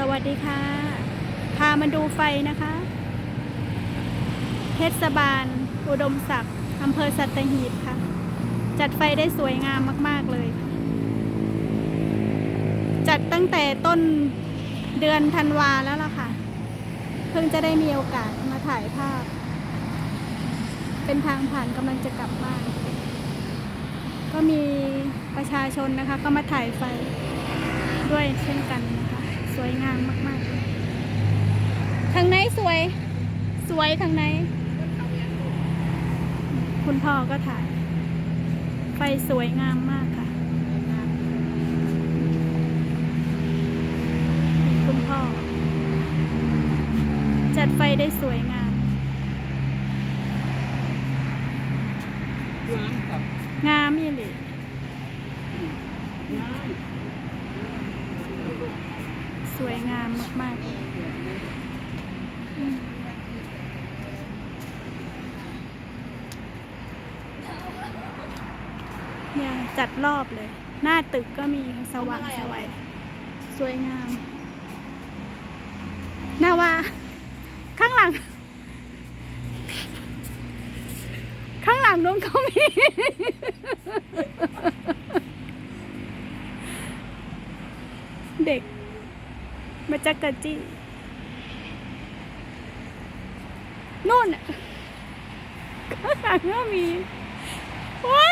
สวัสดีค่ะ พามาดูไฟนะคะ เทศบาล อุดมศักดิ์อำเภอสัตหีบค่ะ จัดไฟได้สวยงามมาก ๆ เลย จัดตั้งแต่ต้นเดือนธันวาแล้วล่ะค่ะ เพิ่งจะได้มีโอกาสมาถ่ายภาพ เป็นทางผ่านกำลังจะกลับบ้าน ก็มีประชาชนนะคะ ก็มาถ่ายไฟด้วยเช่นกัน วยงามมากๆทางไหนสวย สวยทางไหนคุณพ่อก็ถ่าย ไฟสวยงามมากค่ะนี่คุณพ่อ จัดไฟได้สวยงามน้ำกับงามยี่หลีน้ สวยงามมากๆเลยอืมเนี่ยจัดรอบเลย หน้าตึกก็มีสว่างสวยสวยงามหน้าว่าข้างหลัง ข้างหลังนู้นเขามีเด็ก มาจากกะจีนู่นข้างหลังก็มีว้า